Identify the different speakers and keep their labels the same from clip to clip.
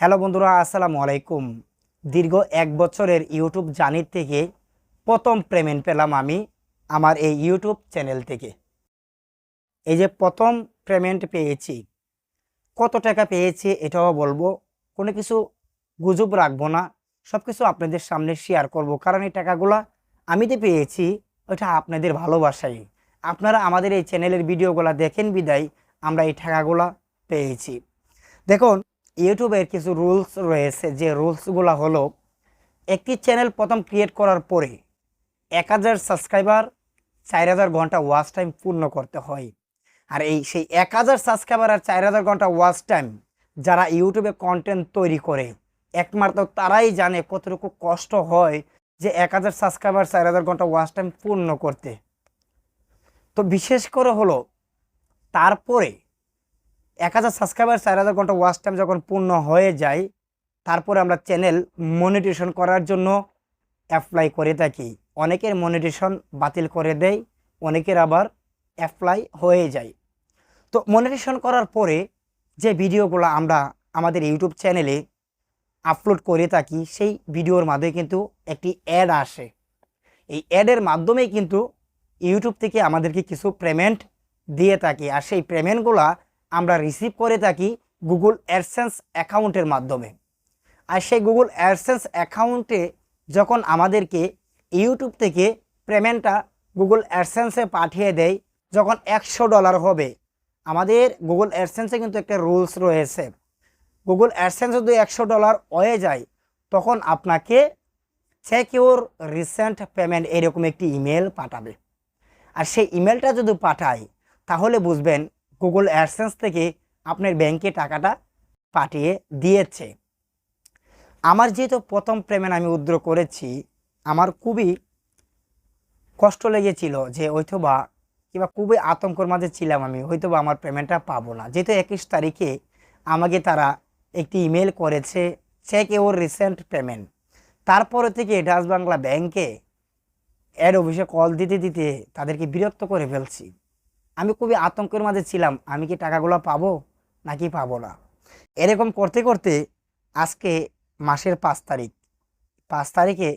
Speaker 1: Hello বন্ধুরা, আসসালামু আলাইকুম। দীর্ঘ এক বছরের ইউটিউব জার্নির থেকে প্রথম পেমেন্ট পেলাম আমি আমার এই ইউটিউব চ্যানেল থেকে। এই যে প্রথম পেমেন্ট পেয়েছি, কত টাকা পেয়েছি এটাও বলব, কোনো কিছু গুজব রাখব না সব কিছু আপনাদের সামনে শেয়ার করব, কারণ এই টাকাগুলো আমি যে পেয়েছি, ওটা আপনাদের ভালোবাসাই। আপনারা আমাদের এই চ্যানেলের ভিডিওগুলো দেখেন বিদায়, আমরা এই টাকাগুলো পেয়েছি। দেখুন ইউটিউবের কিছু রুলস রয়েছে, যে রুলসগুলো হলো, একটি চ্যানেল প্রথম ক্রিয়েট করার পরে এক হাজার সাবস্ক্রাইবার চার হাজার ঘণ্টা ওয়াচ টাইম পূর্ণ করতে হয়। আর এই সেই এক হাজার সাবস্ক্রাইবার আর চার হাজার ঘণ্টা ওয়াচ টাইম যারা ইউটিউবে কন্টেন্ট তৈরি করে, একমাত্র তারাই জানে কতটুকু কষ্ট হয় যে এক হাজার সাবস্ক্রাইবার চার হাজার ঘণ্টা ওয়াচ টাইম পূর্ণ করতে। তো বিশেষ করে হলো, তারপরে এক হাজার সাবস্ক্রাইবার চার হাজার ঘণ্টা ওয়াচ টাইম যখন পূর্ণ হয়ে যায়, তারপরে আমরা চ্যানেল মনিটেশন করার জন্য অ্যাপ্লাই করে থাকি। অনেকের মনিটেশন বাতিল করে দেয়, অনেকের আবার অ্যাপ্লাই হয়ে যায়। তো মনিটেশন করার পরে যে ভিডিওগুলো আমরা আমাদের ইউটিউব চ্যানেলে আপলোড করে থাকি, সেই ভিডিওর মাধ্যমে কিন্তু একটি অ্যাড আসে। এই অ্যাডের মাধ্যমেই কিন্তু ইউটিউব থেকে আমাদেরকে কিছু পেমেন্ট দিয়ে থাকে। আর সেই পেমেন্টগুলো আমরা রিসিভ করে থাকি গুগল অ্যাডসেন্স অ্যাকাউন্টের মাধ্যমে। আর সেই গুগল অ্যাডসেন্স অ্যাকাউন্টে যখন আমাদেরকে ইউটিউব থেকে পেমেন্টটা গুগল অ্যাডসেন্সে পাঠিয়ে দেয়, যখন একশো ডলার হবে, আমাদের গুগল অ্যাডসেন্সে কিন্তু একটা রুলস রয়েছে। গুগল অ্যাডসেন্স যদি একশো ডলার হয়ে যায়, তখন আপনাকে চেক রিসেন্ট পেমেন্ট এরকম একটি ইমেল পাঠাবে। আর সেই ইমেলটা যদি পাঠায় তাহলে বুঝবেন গুগল অ্যাডসেন্স থেকে আপনার ব্যাংকে টাকাটা পাঠিয়ে দিয়েছে। আমার যেহেতু প্রথম পেমেন্ট আমি উদ্র করেছি, আমার খুবই কষ্ট লেগেছিল যে হয়তোবা কিংবা খুবই আতঙ্কর মাঝে ছিলাম আমি, হয়তোবা আমার পেমেন্টটা পাবো না। যেহেতু একুশ তারিখে আমাকে তারা একটি ইমেল করেছে চেক ইউর রিসেন্ট পেমেন্ট তারপরে থেকে ডাচ বাংলা ব্যাংকে অ্যাড অফিসে কল দিতে দিতে তাদেরকে বিরক্ত করে ফেলছি। আমি খুবই আতঙ্কের মাঝে ছিলাম, আমি কি টাকাগুলো পাবো নাকি পাবো না? এরকম করতে করতে আজকে মাসের পাঁচ তারিখ। পাঁচ তারিখে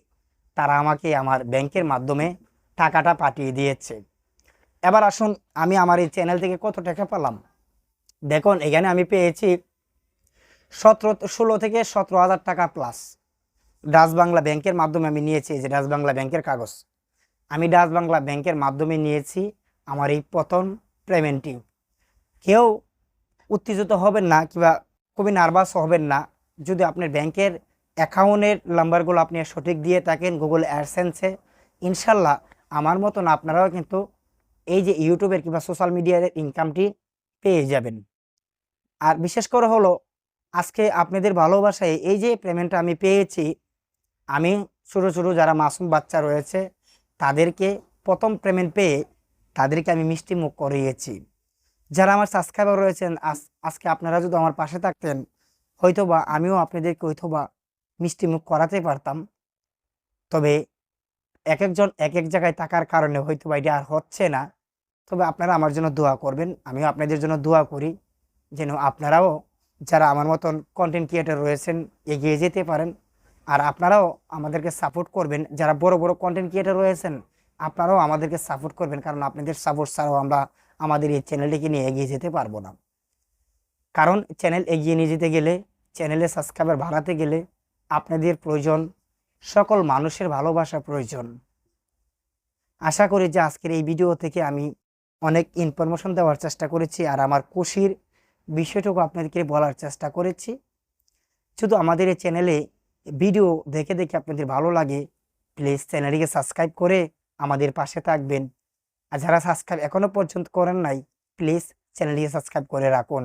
Speaker 1: তারা আমাকে আমার ব্যাংকের মাধ্যমে টাকাটা পাঠিয়ে দিয়েছে। এবার আসুন, আমি আমার এই চ্যানেল থেকে কত টাকা পেলাম? দেখুন, এখানে আমি পেয়েছি সতেরো, ষোলো থেকে সতেরো হাজার টাকা প্লাস ডাচ বাংলা ব্যাংকের মাধ্যমে আমি নিয়েছি যে ডাচ বাংলা ব্যাংকের কাগজ। আমি ডাচ বাংলা ব্যাংকের মাধ্যমে নিয়েছি আমার এই প্রথম পেমেন্টটি কেউ উত্তেজিত হবেন না কিংবা খুবই নার্ভাস হবেন না। যদি আপনার ব্যাংকের অ্যাকাউন্টের নাম্বারগুলো আপনি সঠিক দিয়ে থাকেন গুগল অ্যাডসেন্সে, ইনশাল্লাহ আমার মতন আপনারাও কিন্তু এই যে ইউটিউবের কিংবা সোশ্যাল মিডিয়ার ইনকামটি পেয়ে যাবেন। আর বিশেষ করে হলো, আজকে আপনাদের ভালোবাসায় এই যে পেমেন্টটা আমি পেয়েছি, আমি ছোটো ছোটো যারা মাসুম বাচ্চা রয়েছে, তাদেরকে প্রথম পেমেন্ট পেয়ে তাদেরকে আমি মিষ্টি মুখ করিয়েছি। যারা আমার সাবস্ক্রাইবার রয়েছেন, আজ, আজকে আপনারা যদি আমার পাশে থাকতেন, হয়তোবা আমিও আপনাদেরকে হয়তোবা মিষ্টি মুখ করাতে পারতাম। তবে এক একজন এক এক জায়গায় থাকার কারণে হয়তো বা এটা আর হচ্ছে না। তবে আপনারা আমার জন্য দোয়া করবেন, আমিও আপনাদের জন্য দোয়া করি যেন আপনারাও যারা আমার মতন কন্টেন্ট ক্রিয়েটার রয়েছেন, এগিয়ে যেতে পারেন। আর আপনারাও আমাদেরকে সাপোর্ট করবেন, যারা বড় বড় কন্টেন্ট ক্রিয়েটার রয়েছেন আপনারাও আমাদেরকে সাপোর্ট করবেন, কারণ আপনাদের সাপোর্ট ছাড়াও আমরা আমাদের এই চ্যানেলটিকে নিয়ে এগিয়ে যেতে পারব না। কারণ চ্যানেল এগিয়ে নিয়ে যেতে গেলে চ্যানেলে সাবস্ক্রাইবার বাড়াতে গেলে আপনাদের প্রয়োজন, সকল মানুষের ভালোবাসা প্রয়োজন। আশা করি যে আজকের এই ভিডিও থেকে আমি অনেক ইনফরমেশন দেওয়ার চেষ্টা করেছি, আর আমার খুশির বিষয়টুকু আপনাদেরকে বলার চেষ্টা করেছি। শুধু আমাদের এই চ্যানেলে ভিডিও দেখে দেখে আপনাদের ভালো লাগে প্লিজ চ্যানেলটিকে সাবস্ক্রাইব করে আমাদের পাশে থাকবেন। আর যারা সাবস্ক্রাইব এখনও পর্যন্ত করেন নাই প্লিজ চ্যানেলটিকে সাবস্ক্রাইব করে রাখুন।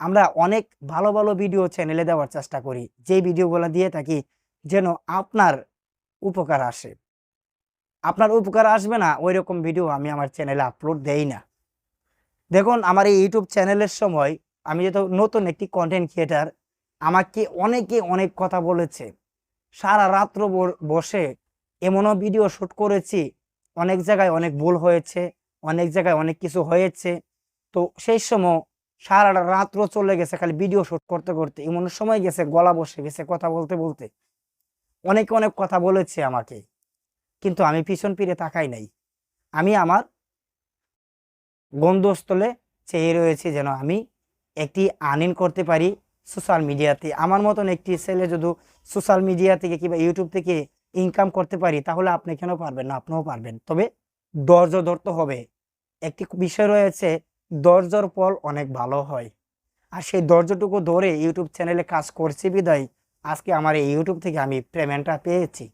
Speaker 1: আমরা অনেক ভালো ভালো ভিডিও চ্যানেলে দেওয়ার চেষ্টা করি। যে ভিডিওগুলো দিয়ে থাকি, যেন আপনার উপকার আসে। আপনার উপকার আসবে না ওই রকম ভিডিও আমি আমার চ্যানেলে আপলোড দেই না। দেখুন, আমার এই ইউটিউব চ্যানেলের সময় আমি যেহেতু নতুন একটি কন্টেন্ট ক্রিয়েটার আমাকে অনেকে অনেক কথা বলেছে। সারা রাত্র বসে এমনও ভিডিও শ্যুট করেছি অনেক জায়গায় অনেক ভুল হয়েছে, অনেক জায়গায় অনেক কিছু হয়েছে। তো সেই সময় সারাটা রাত্র চলে গেছে খালি ভিডিও শুট করতে করতে, এমন সময় গেছে, গলা বসে গেছে কথা বলতে বলতে। অনেকে অনেক কথা বলেছে আমাকে, কিন্তু আমি পিছন ফিরে তাকাই নাই। আমি আমার গন্ধস্থলে চেয়ে রয়েছে যেন আমি একটি আর্নিং করতে পারি সোশ্যাল মিডিয়াতে। আমার মতন একটি ছেলে যদি সোশ্যাল মিডিয়া থেকে কিংবা ইউটিউব থেকে ইনকাম করতে পারি, তাহলে আপনি কেন পারবেন না? আপনিও পারবেন। তবে ধৈর্য ধরতে হবে। একটি বিষয় রয়েছে, ধৈর্যর ফল অনেক ভালো হয়। আর সেই ধৈর্যটুকু ধরে ইউটিউব চ্যানেলে কাজ করছি বিদায়। আজকে আমার এই ইউটিউব থেকে আমি পেমেন্টটা পেয়েছি।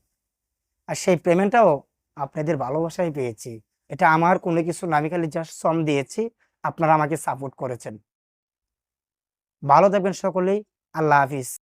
Speaker 1: আর সেই পেমেন্টটাও আপনাদের ভালোবাসায় পেয়েছি। এটা আমার কোনো কিছু নামি খালি জাস্ট শ্রম দিয়েছি। আপনারা আমাকে সাপোর্ট করেছেন। ভালো থাকবেন সকলেই। আল্লাহ হাফিজ।